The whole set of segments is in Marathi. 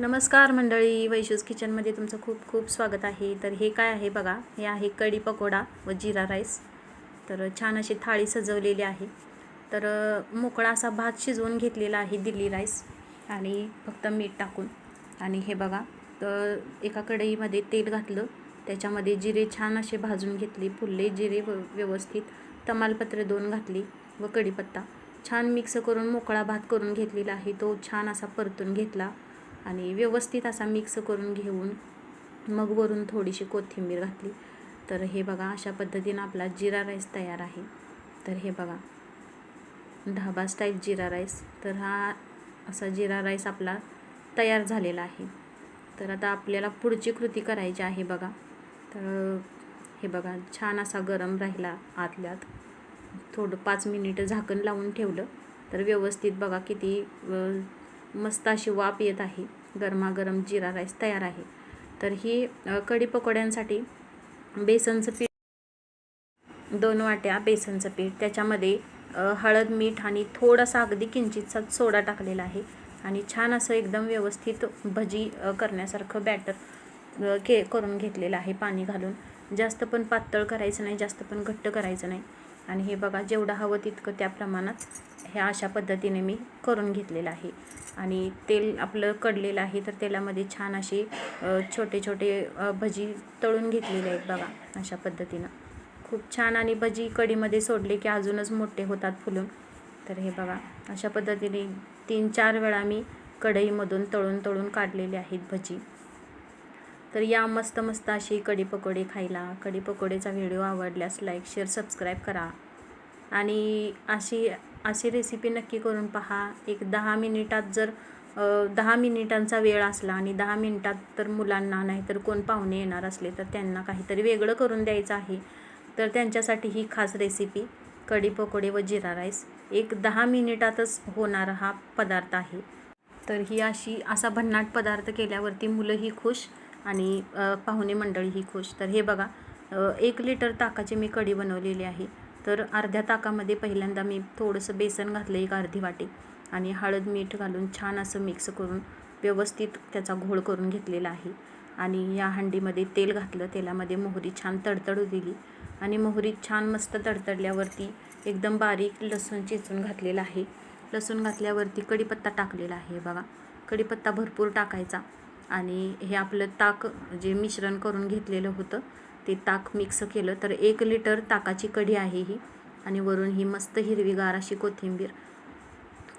नमस्कार मंडळी वैशूज किचनमध्ये तुमचं खूप खूप स्वागत आहे. तर हे काय आहे बघा हे आहे कढी पकोडा व जिरा राईस. तर छान अशी थाळी सजवलेली आहे. तर मोकळा असा भात शिजवून घेतलेला आहे दिल्ली राईस आणि फक्त मीठ टाकून. आणि हे बघा तर एका कढईमध्ये तेल घातलं त्याच्यामध्ये जिरे छान असे भाजून घेतले फुलले जिरे व व्यवस्थित तमालपत्र दोन घातली व कढीपत्ता. छान मिक्स करून मोकळा भात करून घेतलेला आहे तो छान असा परतून घेतला. आणि व्यवस्थित असा मिक्स करून घेऊन मग वरून थोडीशी कोथिंबीर घातली. तर हे बघा अशा पद्धतीनं आपला जिरा राईस तयार आहे. तर हे बघा ढाबा स्टाईल जिरा राईस. तर हा असा जिरा राईस आपला तयार झालेला आहे. तर आता आपल्याला पुढची कृती करायची आहे बघा. तर हे बघा छान असा गरम राहिला आतल्यात. थोडं पाच मिनिटं झाकण लावून ठेवलं. तर व्यवस्थित बघा किती मस्त अशी वाफ येत आहे. गरमागरम जिरा राईस तयार आहे. तर ही कढी पकोड्यांसाठी बेसनचं पीठ दोन वाट्या बेसनचं पीठ त्याच्यामध्ये हळद मीठ आणि थोडासा अगदी किंचितचा सोडा टाकलेला आहे आणि छान असं एकदम व्यवस्थित भजी करण्यासारखं बॅटर के करून घेतलेलं आहे पाणी घालून. जास्त पण पातळ करायचं नाही जास्त पण घट्ट करायचं नाही. आणि हे बघा जेवढं हवं तितकं त्या प्रमाणात ह्या अशा पद्धतीने मी करून घेतलेलं आहे. आणि तेल आपलं कडलेलं आहे तर तेलामध्ये छान अशी छोटे छोटे भजी तळून घेतलेले आहेत बघा अशा पद्धतीनं. खूप छान आणि भजी कढीमध्ये सोडले की अजूनच मोठे होतात फुलून. तर हे बघा अशा पद्धतीने तीन चार वेळा मी कढईमधून तळून तळून काढलेले आहेत भजी. तर या मस्त मस्त अशी कढी पकोडे खायला कढी पकोडेचा व्हिडिओ आवडल्यास लाईक शेअर सबस्क्राईब करा. आणि अशी अशी रेसिपी नक्की करून पहा. एक दहा मिनिटात जर दहा मिनिटांचा वेळ असला आणि दहा मिनिटात तर मुलांना नाहीतर कोण पाहुणे येणार असले तर त्यांना काहीतरी वेगळं करून द्यायचं आहे. तर त्यांच्यासाठी ही खास रेसिपी कढी पकोडे व जिरा राईस. एक दहा मिनिटातच होणारा हा पदार्थ आहे. तर ही अशी असा भन्नाट पदार्थ केल्यावरती मुलंही खुश आणि पाहुणे मंडळीही खुश. तर हे बघा एक लिटर ताकाची मी कढी बनवलेली आहे. तर अर्ध्या ताकामध्ये पहिल्यांदा मी थोडंसं बेसन घातलं एक अर्धी वाटी आणि हळद मीठ घालून छान असं मिक्स करून व्यवस्थित त्याचा घोळ करून घेतलेला आहे. आणि या हंडीमध्ये तेल घातलं. तेलामध्ये मोहरी छान तडतडू दिली आणि मोहरी छान मस्त तडतडल्यावरती एकदम बारीक लसूण चेचून घातलेला आहे. लसूण घातल्यावरती कढीपत्ता टाकलेला आहे बघा. कढीपत्ता भरपूर टाकायचा आणि हे आपलं ताक जे मिश्रण करून घेतलेलं होतं ते ताक मिक्स केलं तर एक लिटर ताकाची कढी आहे ही. आणि वरून ही मस्त हिरवीगार अशी कोथिंबीर.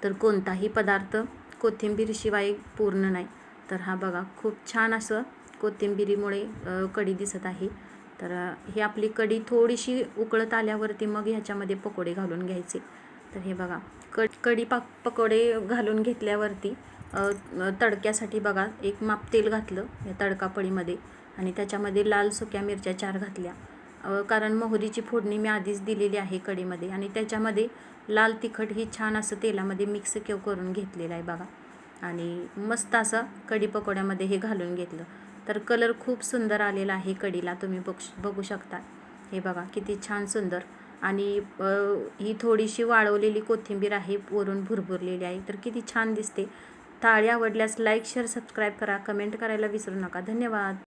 तर कोणताही पदार्थ कोथिंबीरशिवाय पूर्ण नाही. तर हा बघा खूप छान असं कोथिंबिरीमुळे कढी दिसत आहे. तर ही आपली कढी थोडीशी उकळत आल्यावरती मग ह्याच्यामध्ये पकोडे घालून घ्यायचे. तर हे बघा क कढी पाक पकोडे घालून घेतल्यावरती तडक्यासाठी बघा एक माप तेल घातलं या तडकापळीमध्ये. आणि त्याच्यामध्ये लाल सुक्या मिरच्या चार घातल्या. कारण मोहरीची फोडणी मी आधीच दिलेली आहे कढीमध्ये आणि त्याच्यामध्ये लाल तिखट ही छान असं तेलामध्ये मिक्स केव करून घेतलेलं आहे बघा. आणि मस्त असं कढी पकोड्यामध्ये हे घालून घेतलं. तर कलर खूप सुंदर आलेला आहे कढीला तुम्ही बघ बघू शकता. हे बघा किती छान सुंदर. आणि ही थोडीशी वाळवलेली कोथिंबीर आहे वरून भुरभुरलेली आहे. तर किती छान दिसते. थाळी आवडल्यास लाईक शेअर सबस्क्राईब करा. कमेंट करायला विसरू नका. धन्यवाद.